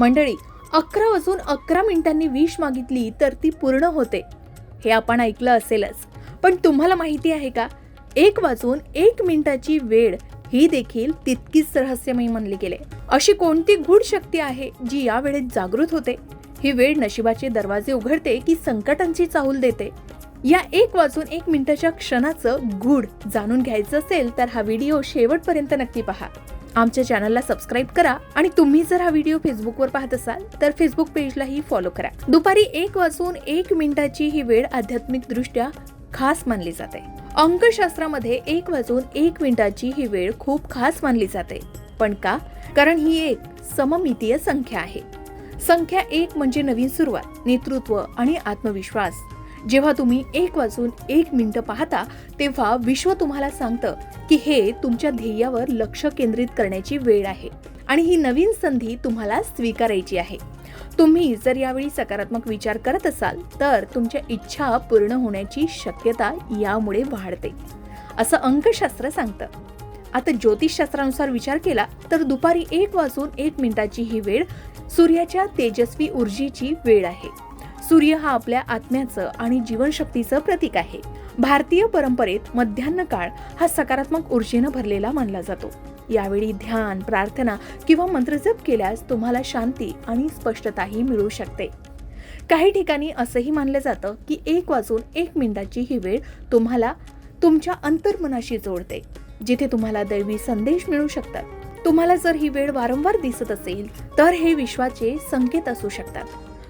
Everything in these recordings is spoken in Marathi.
मंडळी अकरा वाजून अकरा मिनिटांनी विश मागितली तर ती पूर्ण होते. हे आपण ऐकलं असेलच. पण तुम्हाला माहिती आहे का? एक वाजून एक मिनिटाची वेळ ही देखील तितकीच रहस्यमयी म्हणली गेले. अशी कोणती गूढ शक्ती आहे जी या वेळेत जागृत होते? ही वेळ नशिबाचे दरवाजे उघडते की संकटांची चाहूल देते? या एक वाजून एक मिनिटाच्या क्षणाचं गूढ जाणून घ्यायचं असेल तर हा व्हिडिओ शेवटपर्यंत नक्की पहा. आमच्या चॅनलला सबस्क्राईब करा आणि तुम्ही जर हा व्हिडिओ फेसबुकवर पाहत असाल तर फेसबुक पेजलाही फॉलो करा. दुपारी एक वाजून एक मिनिटाची ही वेळ आध्यात्मिक दृष्ट्या खास मानली जाते. अंकशास्त्रामध्ये एक वाजून एक मिनिटाची ही वेळ खूप खास मानली जाते. पण का? कारण ही एक सममितीय संख्या आहे. संख्या एक म्हणजे नवीन सुरुवात नेतृत्व आणि आत्मविश्वास. जेव्हा तुम्ही एक वाजून एक मिनिट पाहता तेव्हा विश्व तुम्हाला सांगतं की हे तुमच्या ध्येयावर लक्ष केंद्रित करण्याची वेळ आहे आणि ही नवीन संधी तुम्हाला स्वीकारायची आहे. तुम्ही जर यावेळी सकारात्मक विचार करत असाल तर तुमच्या इच्छा पूर्ण होण्याची शक्यता यामुळे वाढते. असं अंकशास्त्र सांगतं. आता ज्योतिषशास्त्रानुसार विचार केला तर दुपारी एक वाजून एक मिनिटाची ही वेळ सूर्याच्या तेजस्वी ऊर्जेची वेळ आहे. सूर्य हा आपल्या आत्म्याचं आणि जीवनशक्तीचं प्रतीक आहे. भारतीय परंपरेत मध्यान्ह काळ हा सकारात्मक ऊर्जेनं भरलेला मानला जातो. यावेळी ध्यान प्रार्थना किंवा मंत्रजप केल्यास तुम्हाला शांती आणि स्पष्टताही मिळू शकते. काही ठिकाणी असंही मानलं जातं की एक वाजून एक मिनिटाची ही वेळ तुम्हाला तुमच्या अंतर्मनाशी जोडते जिथे तुम्हाला दैवी संदेश मिळू शकतात. तुम्हाला जर ही वेळ वारंवार दिसत असेल तर हे विश्वाचे संकेत असू शकतात.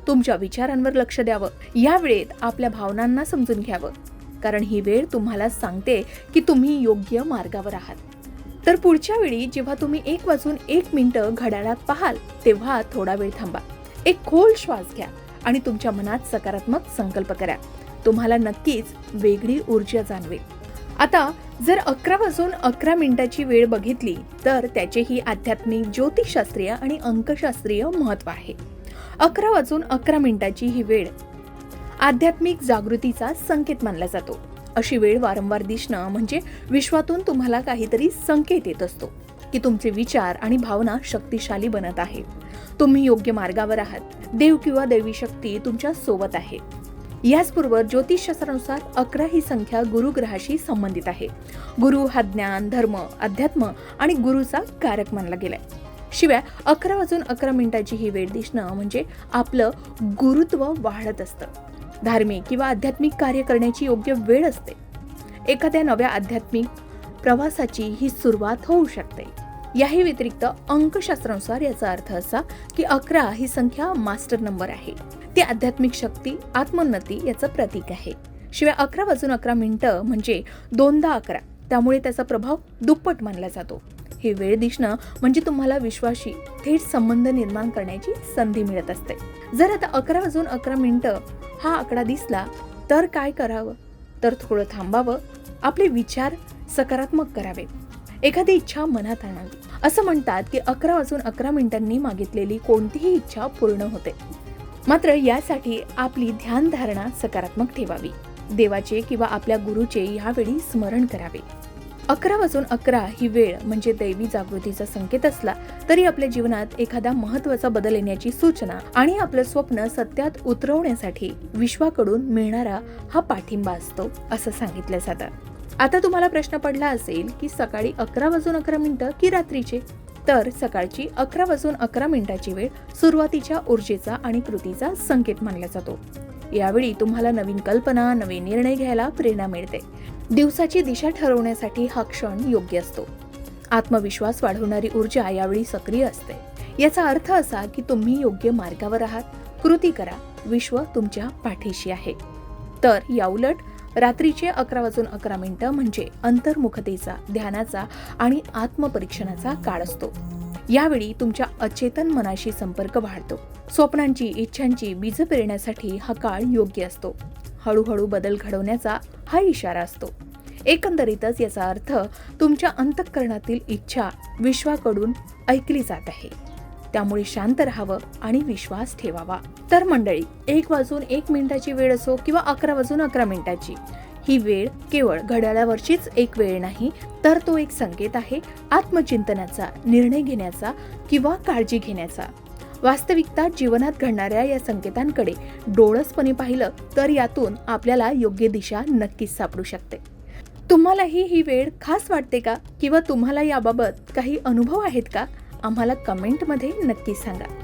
तुमच्या विचारांवर लक्ष द्यावं. या वेळेत आपल्या भावनांना समजून घ्यावं. कारण ही वेळ तुम्हाला सांगते की तुम्ही योग्य मार्गावर आहात. तर पुढच्या वेळी जेव्हा तुम्ही एक वाजून एक मिनिटं घड्याळात पाहाल तेव्हा थोडा वेळ थांबा. एक खोल श्वास घ्या आणि तुमच्या मनात सकारात्मक संकल्प करा. तुम्हाला नक्कीच वेगळी ऊर्जा जाणवेल. आता जर अकरा वाजून अकरा मिनिटाची वेळ बघितली तर त्याचेही आध्यात्मिक ज्योतिषशास्त्रीय आणि अंकशास्त्रीय महत्त्व आहे. अकरा वाजून अकरा मिनिटाची ही वेळ आध्यात्मिक जागृतीचा संकेत मानला जातो. अशी वेळ वारंवार दिसणं म्हणजे विश्वातून तुम्हाला काहीतरी संकेत येत असतो की तुमचे विचार आणि भावना शक्तिशाली बनत आहे. तुम्ही योग्य मार्गावर आहात. देव किंवा देवी शक्ती तुमच्यासोबत आहे. याचबरोबर ज्योतिषशास्त्रानुसार अकरा ही संख्या गुरुग्रहाशी संबंधित आहे. गुरु हा ज्ञान धर्म अध्यात्म आणि गुरुचा कारक मानला गेलाय. शिवाय अकरा वाजून अकरा मिनिटाची ही वेळ दिसणं म्हणजे आपलं गुरुत्व वाढत असतं. धार्मिक किंवा आध्यात्मिक कार्य करण्याची योग्य वेळ असते. एखाद्या नव्या आध्यात्मिक प्रवासाची ही सुरुवात होऊ शकते. याही व्यतिरिक्त अंकशास्त्रानुसार याचा अर्थ असा की अकरा ही संख्या मास्टर नंबर आहे. ती आध्यात्मिक शक्ती आत्मोन्नती याचं प्रतीक आहे. शिवाय अकरा वाजून अकरा मिनटं म्हणजे दोनदा अकरा. त्यामुळे त्याचा प्रभाव दुप्पट मानला जातो. हे वेळ दिसणं म्हणजे तुम्हाला विश्वाशी थेट संबंध निर्माण करण्याची संधी मिळत असते. जर आता अकरा वाजून अकरा मिनिटं हा आकडा दिसला तर काय करावं? तर थोडं थांबावं. आपले विचार सकारात्मक करावे. एखादी इच्छा मनात आणावी. असं म्हणतात की अकरा वाजून अकरा मिनिटांनी मागितलेली कोणतीही इच्छा पूर्ण होते. मात्र यासाठी आपली ध्यानधारणा सकारात्मक ठेवावी. देवाचे किंवा आपल्या गुरुचे यावेळी स्मरण करावे. अकरा वाजून अकरा ही वेळ म्हणजे दैवी जागृतीचा संकेत असला तरी आपल्या जीवनात एखादा महत्त्वाचा बदल येण्याची सूचना आणि आपलं स्वप्न सत्यात उतरवण्यासाठी विश्वाकडून मिळणारा हा पाठिंबा असतो असं सांगितलं जातं. आता तुम्हाला प्रश्न पडला असेल की सकाळी अकरा वाजून अकरा मिनिटं की रात्रीचे? तर सकाळची अकरा वाजून अकरा मिनिटाची वेळ सुरुवातीच्या ऊर्जेचा आणि कृतीचा संकेत मानला जातो. यावेळी तुम्हाला नवीन कल्पना नवे निर्णय घ्यायला प्रेरणा मिळते. दिवसाची दिशा ठरवण्यासाठी हा क्षण योग्य असतो. आत्मविश्वास वाढवणारी ऊर्जा यावेळी सक्रिय असते. याचा अर्थ असा की तुम्ही योग्य मार्गावर आहात. कृती करा. विश्व तुमच्या पाठीशी आहे. तर याउलट रात्रीचे अकरा वाजून अकरा मिनिटं म्हणजे अंतर्मुखतेचा ध्यानाचा आणि आत्मपरीक्षणाचा काळ असतो. यावेळी तुमच्या अचेतन मनाशी संपर्क वाढतो. स्वप्नांची इच्छांची बीज पेरण्यासाठी हा काळ योग्य असतो. हळूहळू बदल घडवण्याचा हा इशारा असतो. एकंदरीतच याचा अर्थ तुमच्या अंतःकरणातील इच्छा विश्वाकडून ऐकली जात आहे. त्यामुळे शांत राहावं आणि विश्वास ठेवावा. तर मंडळी एक वाजून एक मिनिटाची वेळ असो किंवा अकरा वाजून अकरा मिनिटाची. ही वेळ केवळ घड्याळावरचीच एक वेळ नाही तर तो एक संकेत आहे आत्मचिंतनाचा निर्णय घेण्याचा किंवा काळजी घेण्याचा. वास्तविकता जीवनात घडणाऱ्या या संकेतांकडे डोळसपणे पाहिलं तर यातून आपल्याला योग्य दिशा नक्कीच सापडू शकते. तुम्हालाही ही वेळ खास वाटते का? किंवा तुम्हाला याबाबत काही अनुभव आहेत का? आम्हाला कमेंटमध्ये नक्की सांगा.